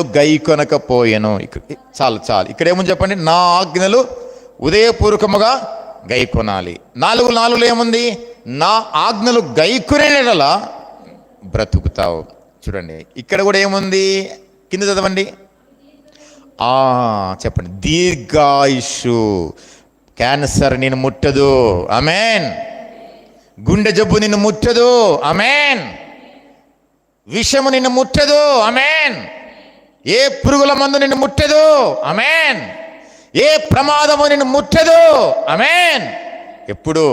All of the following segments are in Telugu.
గైకొనకపోయెను ఇక్కడ చాలు చాలు. ఇక్కడ ఏముంది చెప్పండి? నా ఆజ్ఞలు ఉదయపూర్వకముగా గై కొనాలి. నాలుగు నాలుగులో ఏముంది? నా ఆజ్ఞలు గై కొనేలా బ్రతుకుతావు. చూడండి ఇక్కడ కూడా ఏముంది? కింద చదవండి. ఆ చెప్పండి. దీర్ఘాయుషు. క్యాన్సర్ నేను ముట్టదు. అమెన్ గుండె జబ్బు నిన్ను ముట్టదు. అమెన్ విషము నిన్ను ముట్టదు. అమెన్ ఏ పురుగుల మందు నిన్ను ముట్టదు? అమేన్ ఏ ప్రమాదము నిన్ను ముట్టదు? అమేన్ ఎప్పుడు?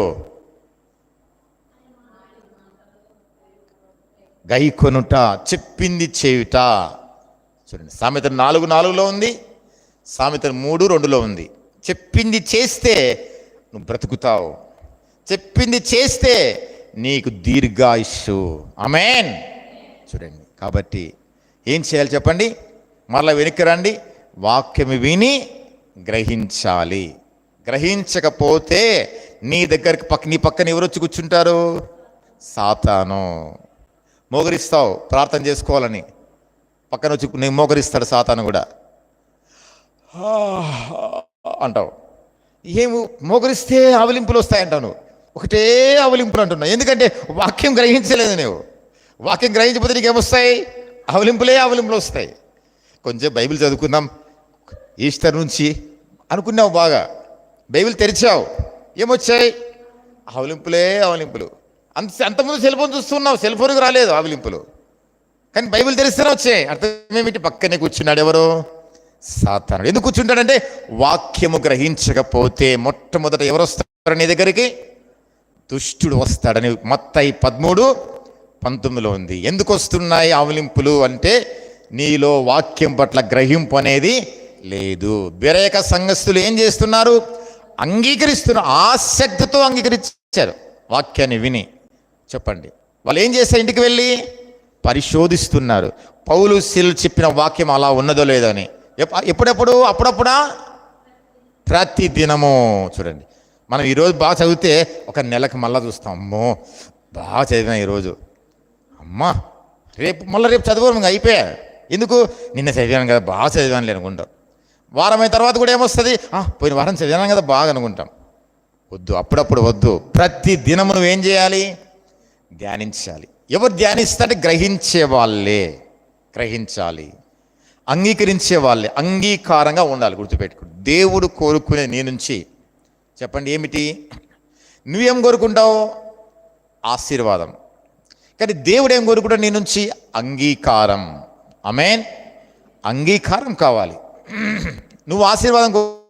గైకొనుట చెప్పింది చేయుట. చూడండి సామెత నాలుగు నాలుగులో ఉంది సామెత మూడు రెండులో ఉంది. చెప్పింది చేస్తే నువ్వు బ్రతుకుతావు. చెప్పింది చేస్తే నీకు దీర్ఘాయుష్షు అమేన్ చూడండి కాబట్టి ఏం చేయాలి చెప్పండి? మరలా వెనక్కి రండి. వాక్యం విని గ్రహించాలి. గ్రహించకపోతే నీ దగ్గరికి పక్క నీ పక్కన ఎవరు వచ్చి కూర్చుంటారు? సాతాను. మోగరిస్తావు ప్రార్థన చేసుకోవాలని. పక్కన వచ్చి నేను మోగరిస్తాడు సాతాను కూడా. అంటావు. ఏమి మోగరిస్తే ఆవలింపులు వస్తాయంటావు నువ్వు. ఒకటే అవలింపులు అంటున్నావు. ఎందుకంటే వాక్యం గ్రహించలేదు నువ్వు. వాక్యం గ్రహించకపోతే నీకేమొస్తాయి? అవలింపులే అవలింపులు వస్తాయి. కొంచెం బైబిల్ చదువుకుందాం. ఈస్టర్ నుంచి అనుకున్నావు బాగా. బైబిల్ తెరిచావు. ఏమొచ్చాయి? ఆవలింపులే ఆవలింపులు. అంత అంతకుముందు సెల్ ఫోన్ చూస్తున్నావు. సెల్ ఫోన్కి రాలేదు ఆవలింపులు. కానీ బైబిల్ తెరిస్తేనే వచ్చాయి. అర్థమేమిటి పక్కనే కూర్చున్నాడు ఎవరు? సాతానుడు. ఎందుకు కూర్చుంటాడంటే వాక్యము గ్రహించకపోతే మొట్టమొదట ఎవరు వస్తారు నీ దగ్గరికి? దుష్టుడు వస్తాడని మత్తయి పదమూడు పంతొమ్మిదిలో ఉంది. ఎందుకు వస్తున్నాయి ఆవలింపులు అంటే నీలో వాక్యం పట్ల గ్రహింపు అనేది లేదు. బిరేక సంఘస్థులు ఏం చేస్తున్నారు? అంగీకరిస్తున్నారు ఆసక్తితో అంగీకరించారు. వాక్యాన్ని విని చెప్పండి. వాళ్ళు ఏం చేస్తారు ఇంటికి వెళ్ళి పరిశోధిస్తున్నారు. పౌలు శిలు చెప్పిన వాక్యం అలా ఉన్నదో లేదో అని. ఎప్ప- ఎప్పుడెప్పుడు? అప్పుడప్పుడా? ప్రతి దినము చూడండి. మనం ఈరోజు బాగా చదివితే ఒక నెలకు మళ్ళా చూస్తాం. అమ్మో! బాగా చదివినా ఈరోజు అమ్మా! రేపు మళ్ళీ రేపు చదువు ఇంకా అయిపోయా? ఎందుకు? నిన్న చదివాను కదా బాగా చదివాను అనుకుంటాం. వారమైన తర్వాత కూడా ఏమొస్తుంది? పోయిన వారం చదివాను కదా బాగా అనుకుంటాం. వద్దు అప్పుడప్పుడు వద్దు. ప్రతి దినము నువ్వేం చేయాలి? ధ్యానించాలి. ఎవరు ధ్యానిస్తారంటే గ్రహించే వాళ్ళే. గ్రహించాలి. అంగీకరించే వాళ్ళే. అంగీకారంగా ఉండాలి గుర్తుపెట్టుకో. దేవుడు కోరుకునే నీ నుంచి. చెప్పండి ఏమిటి? నువ్వేం కోరుకుంటావు? ఆశీర్వాదం. కానీ దేవుడు ఏం కోరుకుంటాడు నీ నుంచి? అంగీకారం. అమేన్ అంగీకారం కావాలి. నువ్వు ఆశీర్వాదం కో-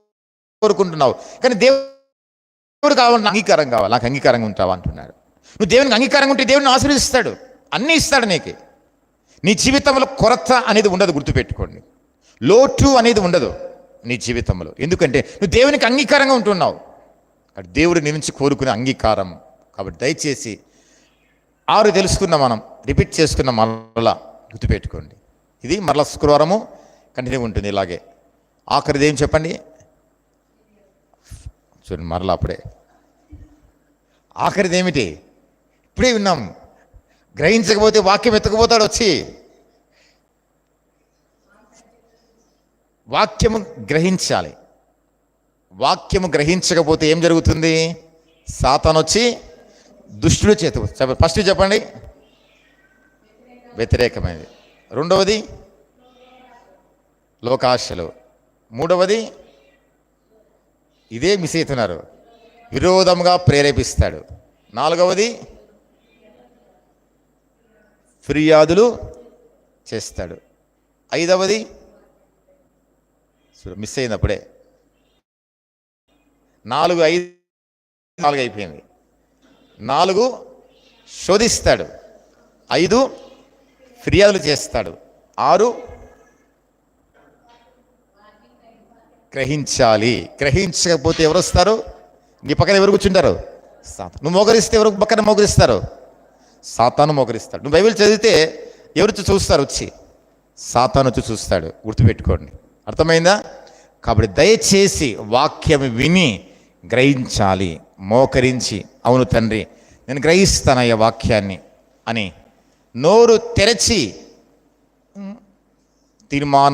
కోరుకుంటున్నావు. కానీ దేవుడు కావాలి అంగీకారం కావాలి. నాకు అంగీకారంగా ఉంటావా అంటున్నాడు. నువ్వు దేవునికి అంగీకారంగా ఉంటే దేవుడిని ఆశీర్వదిస్తాడు. అన్నీ ఇస్తాడు నీకు. నీ జీవితంలో కొరత అనేది ఉండదు గుర్తుపెట్టుకోండి. లోటు అనేది ఉండదు నీ జీవితంలో. ఎందుకంటే నువ్వు దేవునికి అంగీకారంగా ఉంటున్నావు. కాబట్టి దేవుడు నుంచి కోరుకునే అంగీకారం. కాబట్టి దయచేసి ఆరు తెలుసుకున్న మనం రిపీట్ చేసుకున్న మరలా గుర్తుపెట్టుకోండి. ఇది మరలా శుక్రవారము కంటిన్యూ ఉంటుంది ఇలాగే. ఆఖరిది ఏం చెప్పండి? చూడండి మరలా అప్పుడే. ఆఖరిది ఏమిటి? ఇప్పుడే విన్నాం. గ్రహించకపోతే వాక్యం ఎత్తుకుపోతాడు వచ్చి. వాక్యము గ్రహించాలి. వాక్యము గ్రహించకపోతే ఏం జరుగుతుంది? సాతాను వచ్చి దుష్టుడు చేతు ఫస్ట్ చెప్పండి. వ్యతిరేకమైనది. రెండవది? లోకాశలు. మూడవది? ఇదే మిస్ అవుతున్నారు విరోధంగా ప్రేరేపిస్తాడు. నాలుగవది? ఫిర్యాదులు చేస్తాడు. ఐదవది? మిస్ అయినప్పుడే. నాలుగు ఐదు నాలుగు అయిపోయింది. నాలుగు శోధిస్తాడు. ఐదు ఫిర్యాదులు చేస్తాడు. ఆరు గ్రహించాలి. గ్రహించకపోతే ఎవరు వస్తారు నీ పక్కన ఎవరు కూర్చుంటారు? సాతాను. నువ్వు మోకరిస్తే ఎవరు పక్కన మోకరిస్తారు? సాతాను మోకరిస్తాడు. నువ్వు బైబిల్ చదివితే ఎవరు చూస్తారు వచ్చి? సాతాను వచ్చి చూస్తాడు. గుర్తుపెట్టుకోండి. అర్థమైందా? కాబట్టి దయచేసి వాక్యం విని గ్రహించాలి. మోకరించి అవును తండ్రి నేను గ్రహిస్తాను అయ్యే వాక్యాన్ని అని நோறு திரச்சி தீர்மானம்